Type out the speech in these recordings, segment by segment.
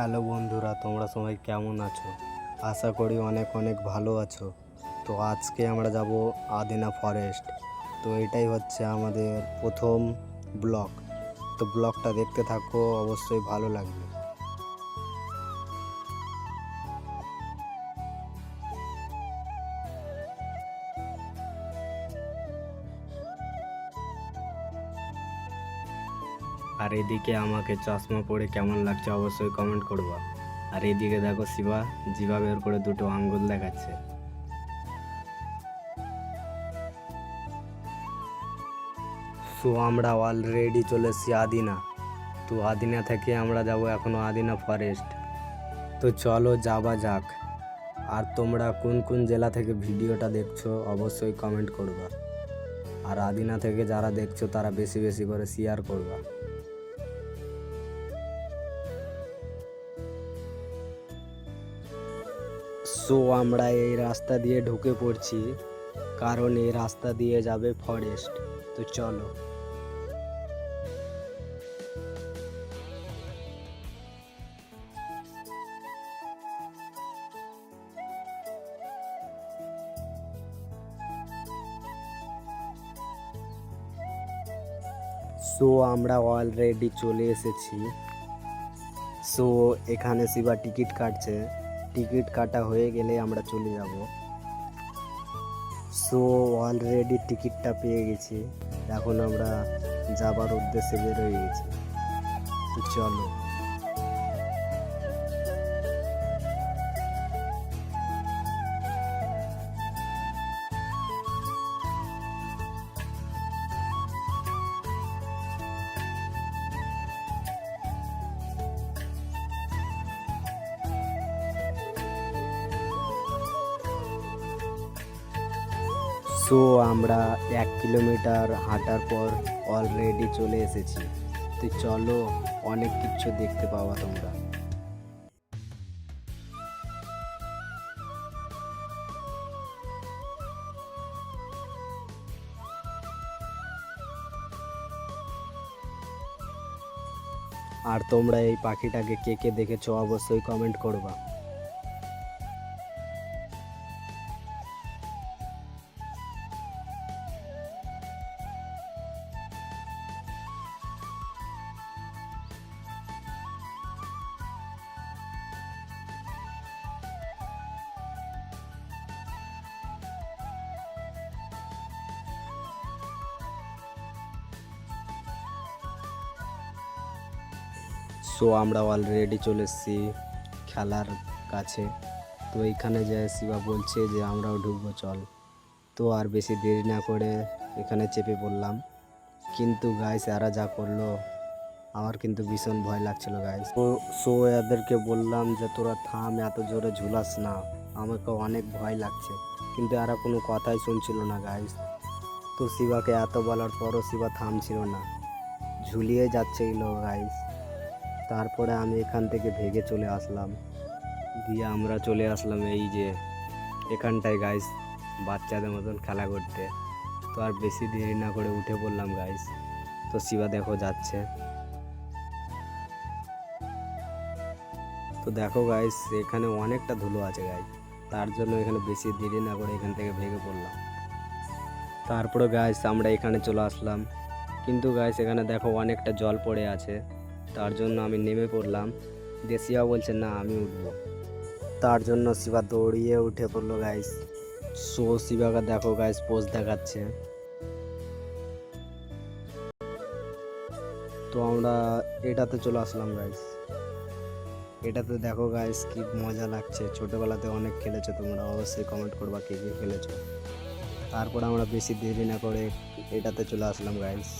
Hello বন্ধুরা, তোমরা সবাই কেমন আছো? আশা করি অনেক অনেক ভালো আছো। তো আজকে আমরা যাব আদিনা ফরেস্ট তো এটাই হচ্ছে আমাদের প্রথম ব্লক। তো ব্লকটা দেখতে থাকো, অবশ্যই ভালো লাগবে। আর এদিকে আমাকে চশমা পরে কেমন লাগছে অবশ্যই কমেন্ট করবা। আর এদিকে দেখো শিবা জিবা বের করে দুটো আঙ্গুল দেখাচ্ছে। সো আমরা অলরেডি চলে এসেছি আদিনা। তো আদিনা থেকে আমরা যাব এখনও আদিনা ফরেস্ট তো চলো যাবা যাক। আর তোমরা কোন কোন জেলা থেকে ভিডিওটা দেখছ অবশ্যই কমেন্ট করবা। আর আদিনা থেকে যারা দেখছ তারা বেশি বেশি করে শেয়ার করবা। সো আমরা এই রাস্তা দিয়ে ঢুকে পড়ছি, কারণ এই রাস্তা দিয়ে যাবে ফরেস্ট তো চলো। সো আমরা অলরেডি চলে এসেছি। সো এখানে শিবা টিকিট কাটছে। টিকিট কাটা হয়ে গেলে আমরা চলে যাব। সো অলরেডি টিকিটটা পেয়ে গেছি। এখন আমরা যাবার উদ্দেশ্যে বেরোয় গেছি। তো চলো। সো আমরা এক কিলোমিটার হাঁটার পর অলরেডি চলে এসেছি। তো চলো, অনেক কিছু দেখতে পাওয়া তোমরা। আর তোমরা এই পাখিটাকে কে কে দেখেছ অবশ্যই কমেন্ট করবা। সো আমরা অলরেডি চলে এসেছি খেলার কাছে। তো এইখানে যে শিবা বলছে যে, আমরাও ঢুকবো, চল। তো আর বেশি দেরি না করে এখানে চেপে পড়লাম। কিন্তু গাইস এরা যা করল, আমার কিন্তু ভীষণ ভয় লাগছিল গাইস তো সো এদেরকে বললাম যে, তোরা থাম, এত জোরে ঝুলাস না। আমাকে অনেক ভয় লাগছে। কিন্তু এরা কোনো কথাই শুনছিল না গাইস তো শিবাকে এত বলার পরও শিবা থামছিল না। ঝুলিয়ে যাচ্ছিল গাইস তারপরে আমি এখান থেকে ভেগে চলে আসলাম। দিয়ে আমরা চলে আসলাম এই যে, এখানটায় গাইস বাচ্চাদের মতন খেলা করতে। তো আর বেশি দেরি না করে উঠে পড়লাম গাইস তো শিবা দেখো যাচ্ছে। তো দেখো গাইস এখানে অনেকটা ধুলো আছে গাইস তার জন্য এখানে বেশি দেরি না করে এখান থেকে ভেগে পড়লাম। তারপরে গাইস আমরা এখানে চলে আসলাম। কিন্তু গাইস এখানে দেখো অনেকটা জল পড়ে আছে। তার জন্য আমি নেমে পড়লাম। দিয়ে শিবা বলছে, না, আমি উঠবো। তার জন্য শিবা দৌড়িয়ে উঠে পড়ল, গাইস সো শিবাকে দেখো, গাইস, পোজ দেখাচ্ছে। তো আমরা এটাতে চলে আসলাম, গাইস। এটাতে দেখো, গাইস, কি মজা লাগছে। ছোটোবেলাতে অনেক খেলেছো তোমরা, অবশ্যই কমেন্ট করবা কে কে খেলেছো। তারপর আমরা বেশি দেরি না করে এটাতে চলে আসলাম, গাইস।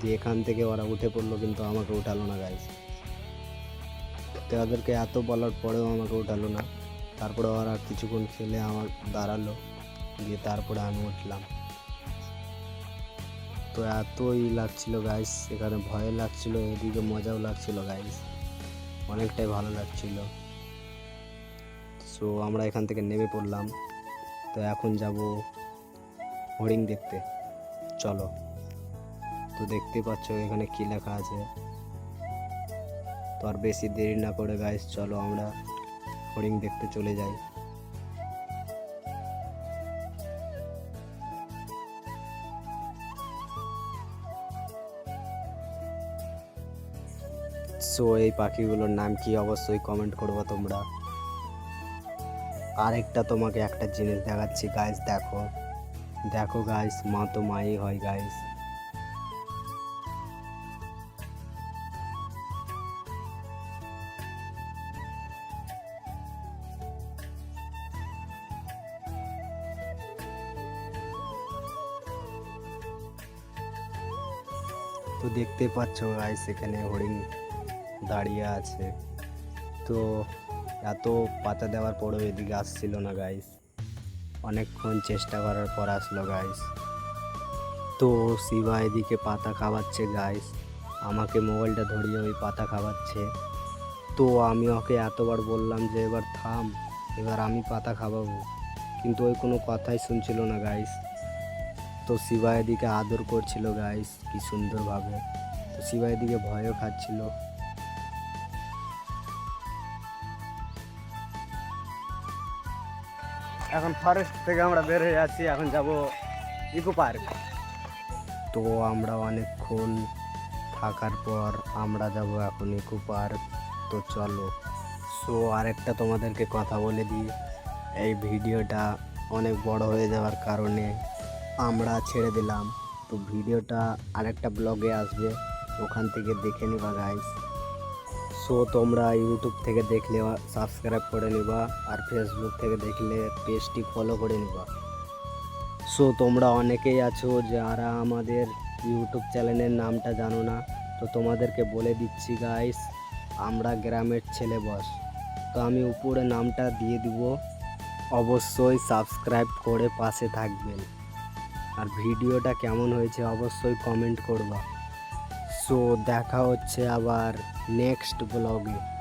দিয়ে এখান থেকে ওরা উঠে পড়ল কিন্তু আমাকে উঠালো না গাইস তো ওদেরকে এত বলার পরেও আমাকে উঠালো না। তারপরে ওরা কিছুক্ষণ খেলে আমার দাঁড়াল দিয়ে তারপরে আমি উঠলাম। তো এতই লাগছিল গাইস এখানে ভয় লাগছিল, এদিকে মজাও লাগছিল গাইস অনেকটাই ভালো লাগছিল। সো আমরা এখান থেকে নেমে পড়লাম। তো এখন যাব হরিণ দেখতে। চলো। তো দেখতে পাচ্ছ এখানে কি লেখা আছে। তো আর বেশি দেরি না করে গাইস চলো আমরা হরিণ দেখতে চলে যাই। সো এই পাখিগুলোর নাম কি অবশ্যই কমেন্ট করব তোমরা। আরেকটা তোমাকে একটা জিনিস দেখাচ্ছি গাইস দেখো। দেখো গাইস মা তো মাই হয় গাইস তো দেখতে পাচ্ছ গাইস এখানে হরিণ দাঁড়িয়ে আছে। তো এত পাতা দেওয়ার পরেও এদিকে আসছিল না গাইস অনেকক্ষণ চেষ্টা করার পর আসলো গাইস তো শিবা এদিকে পাতা খাওয়াচ্ছে গাইস আমাকে মোবাইলটা ধরিয়ে ওই পাতা খাওয়াচ্ছে। তো আমি ওকে এতবার বললাম যে, এবার থাম, এবার আমি পাতা খাওয়াবো। কিন্তু ওই কোনো কথাই শুনছিল না গাইস তো শিবা এদিকে আদর করছিল গাইস কি সুন্দরভাবে। তো শিবা এদিকে ভয়ও খাচ্ছিল। এখন ফরেস্ট থেকে আমরা বের হয়ে যাচ্ছি এখন যাব ইকো পার্ক। তো আমরা অনেকক্ষণ থাকার পর আমরা যাব এখন ইকো পার্ক। তো চলো। সো আরেকটা তোমাদেরকে কথা বলে দিই। এই ভিডিওটা অনেক বড় হয়ে যাওয়ার কারণে আমরা ছেড়ে দিলাম। তো ভিডিওটা আরেকটা ব্লগে আসবে। ওখান থেকে দেখে নিবা গাইস সো তোমরা ইউটিউব থেকে দেখলে সাবস্ক্রাইব করে নিবা আর ফেসবুক থেকে দেখলে পেজটি ফলো করে নিবা। সো তোমরা অনেকেই আছো যারা আমাদের ইউটিউব চ্যানেলের নামটা জানো না। তো তোমাদেরকে বলে দিচ্ছি গাইস আমরা গ্রামের ছেলে বস তো আমি উপরে নামটা দিয়ে দিব। অবশ্যই সাবস্ক্রাইব করে পাশে থাকবেন। আর ভিডিওটা কেমন হয়েছে অবশ্যই কমেন্ট করবা। সো দেখা হচ্ছে আবার নেক্সট ব্লগে